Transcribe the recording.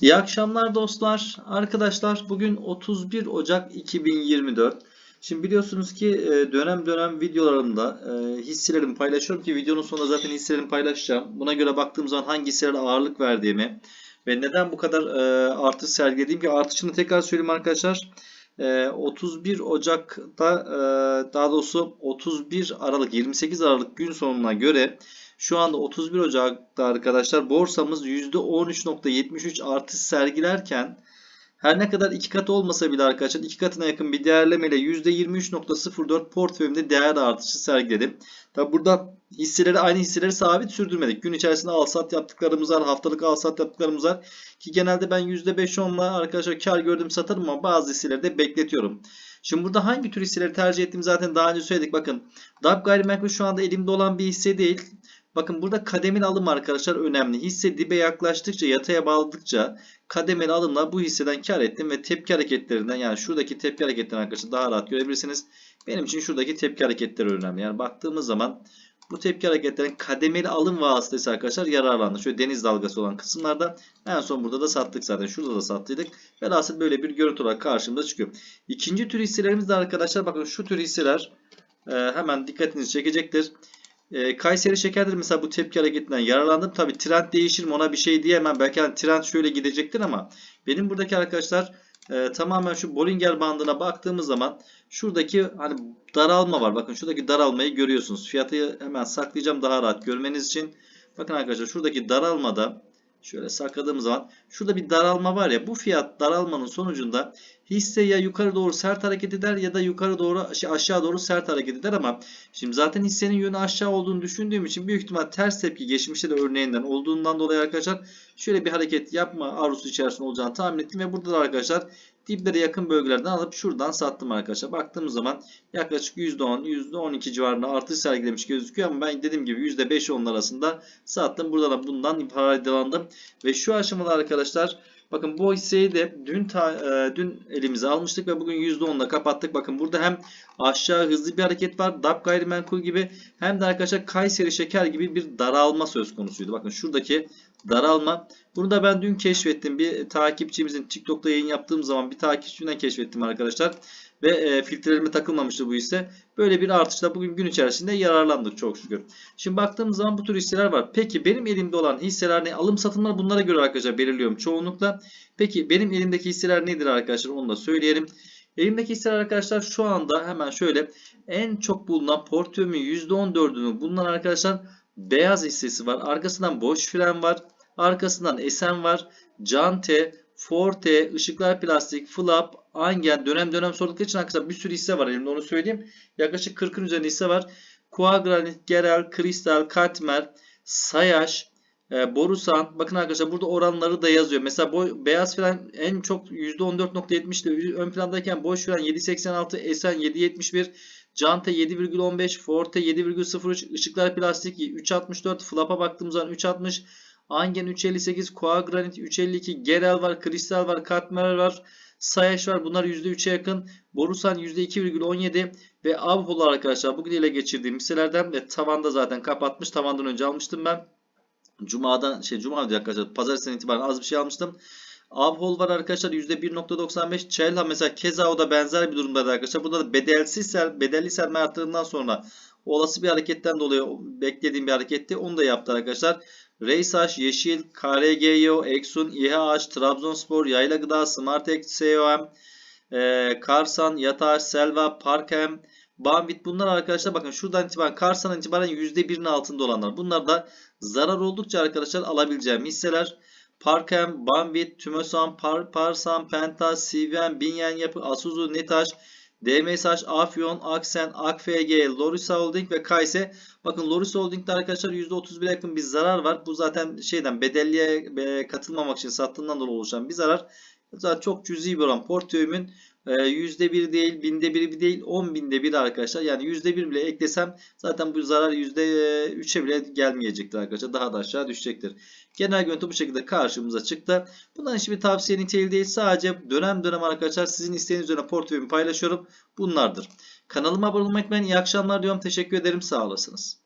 İyi akşamlar dostlar. Arkadaşlar bugün 31 Ocak 2024. Şimdi biliyorsunuz ki e, dönem dönem videolarımda e, hisselerimi paylaşıyorum ki videonun sonunda zaten hisselerimi paylaşacağım. Buna göre baktığım zaman hangi hisselere ağırlık verdiğimi ve neden bu kadar e, artış sergilediğim ki artışını tekrar söyleyeyim arkadaşlar. 31 Ocak'ta daha doğrusu 31 Aralık 28 Aralık gün sonuna göre şu anda 31 Ocak'ta arkadaşlar borsamız %13.73 artış sergilerken her ne kadar iki katı olmasa bile arkadaşlar iki katına yakın bir değerlemeyle %23.04 portföyümde değer artışı sergiledim. Tabi burada hisseleri aynı hisseleri sabit sürdürmedik. Gün içerisinde al sat yaptıklarımız var. Haftalık al sat yaptıklarımız var. Ki genelde ben %5-10'la arkadaşlar kar gördüm satarım ama bazı hisseleri de bekletiyorum. Şimdi burada hangi tür hisseleri tercih ettiğimi zaten daha önce söyledik. Bakın DAP gayrimenkul şu anda elimde olan bir hisse değil. Bakın burada kademeli alım arkadaşlar önemli. Hisse dibe yaklaştıkça yataya bağladıkça kademeli alımla bu hisseden kar ettim ve tepki hareketlerinden yani şuradaki tepki hareketlerini arkadaşlar daha rahat görebilirsiniz. Benim için şuradaki tepki hareketleri önemli. Yani baktığımız zaman bu tepki hareketlerin kademeli alım vasıtası arkadaşlar yararlandı. Şöyle deniz dalgası olan kısımlarda en son burada da sattık zaten. Şurada da sattıydık. Velhasıl böyle bir görüntü olarak karşımıza çıkıyor. İkinci tür hisselerimiz de arkadaşlar bakın şu tür hisseler e, hemen dikkatinizi çekecektir. E, Kayseri Şeker'dir mesela bu tepki hareketinden yararlandım. Tabi trend değişir mi ona bir şey diyemem. Belki hani trend şöyle gidecektir ama benim buradaki arkadaşlar e, tamamen şu Bollinger bandına baktığımız zaman şuradaki hani daralma var. Bakın şuradaki daralmayı görüyorsunuz. Fiyatı hemen saklayacağım daha rahat görmeniz için. Bakın arkadaşlar şuradaki daralmada şöyle sakladığımız zaman şurada bir daralma var ya bu fiyat daralmanın sonucunda hisse ya yukarı doğru sert hareket eder ya da yukarı doğru şey, aşağı doğru sert hareket eder ama şimdi zaten hissenin yönü aşağı olduğunu düşündüğüm için büyük ihtimal ters tepki geçmişte de örneğinden olduğundan dolayı arkadaşlar şöyle bir hareket yapma arzusu içerisinde olacağını tahmin ettim ve burada da arkadaşlar diplere yakın bölgelerden alıp şuradan sattım arkadaşlar. Baktığımız zaman yaklaşık %10, %12 civarında artış sergilemiş gözüküyor ama ben dediğim gibi %5-10 arasında sattım. Burada da bundan faydalandım. Ve şu aşamada arkadaşlar Bakın bu hisseyi de dün ta, e, dün elimize almıştık ve bugün %10'la kapattık. Bakın burada hem aşağı hızlı bir hareket var. DAP gayrimenkul gibi hem de arkadaşlar Kayseri şeker gibi bir daralma söz konusuydu. Bakın şuradaki daralma. Bunu da ben dün keşfettim. Bir takipçimizin TikTok'ta yayın yaptığım zaman bir takipçimden keşfettim arkadaşlar. Ve e, filtrelerime takılmamıştı bu hisse. Böyle bir artışla bugün gün içerisinde yararlandık çok şükür. Şimdi baktığımız zaman bu tür hisseler var. Peki benim elimde olan hisseler ne? Alım satımlar bunlara göre arkadaşlar belirliyorum çoğunlukla. Peki benim elimdeki hisseler nedir arkadaşlar onu da söyleyelim. Elimdeki hisseler arkadaşlar şu anda hemen şöyle en çok bulunan portföyümün %14'ünü bulunan arkadaşlar beyaz hissesi var. Arkasından boş fren var. Arkasından Esen var. Cante, Forte, Işıklar Plastik, Flap, Angen, dönem dönem sordukları için arkadaşlar bir sürü hisse var elimde onu söyleyeyim. Yaklaşık 40'ın üzerinde hisse var. Kuagranit, Gerel, Kristal, Katmer, Sayaş, e, Borusan. Bakın arkadaşlar burada oranları da yazıyor. Mesela boy, beyaz fren en çok %14.70'de ön plandayken boş fren 7.86, Esen 7.71, Cante 7.15, Forte 7.03, ışıklar plastik 3.64, Flap'a baktığımız zaman 3.60, Angen 3.58, Koa Granit 3.52, Gerel var, Kristal var, Katmer var, Sayaş var. Bunlar %3'e yakın. Borusan %2,17 ve Avhol arkadaşlar bugün ele geçirdiğim hisselerden ve tavanda zaten kapatmış. Tavandan önce almıştım ben. Cuma'dan şey Cuma diye arkadaşlar pazartesinden itibaren az bir şey almıştım. Avhol var arkadaşlar %1.95. Çelha mesela keza o da benzer bir durumda arkadaşlar. Burada da bedelsiz ser, bedelli sermaye arttırımından sonra olası bir hareketten dolayı beklediğim bir hareketti. Onu da yaptı arkadaşlar. Reysaş, Yeşil, KRGYO, Exun, İHH, Trabzonspor, Yayla Gıda, Smartex, COM, e, Karsan, Yataş, Selva, Parkem, Bambit bunlar arkadaşlar bakın şuradan itibaren Karsan'ın itibaren %1'in altında olanlar. Bunlar da zarar oldukça arkadaşlar alabileceğim hisseler. Parkem, Bambit, Tümosan, Par, Parsan, Penta, CVM, Binyen Yapı, Asuzu, Netaş, DMSH, Afyon, Aksen, AKFG, Lorisa Holding ve Kayse. Bakın Lorisa Holding'de arkadaşlar %31'e yakın bir zarar var. Bu zaten şeyden bedelliye katılmamak için sattığından dolayı oluşan bir zarar. Zaten çok cüzi bir oran. Portföyümün %1 değil, binde biri değil, 10 binde bir arkadaşlar. Yani %1 bile eklesem zaten bu zarar %3'e bile gelmeyecektir arkadaşlar. Daha da aşağı düşecektir. Genel görüntü bu şekilde karşımıza çıktı. Bundan hiçbir tavsiye niteliği değil. Sadece dönem dönem arkadaşlar sizin isteğiniz üzerine portföyümü paylaşıyorum. Bunlardır. Kanalıma abone olmayı unutmayın. İyi akşamlar diyorum. Teşekkür ederim. Sağ olasınız.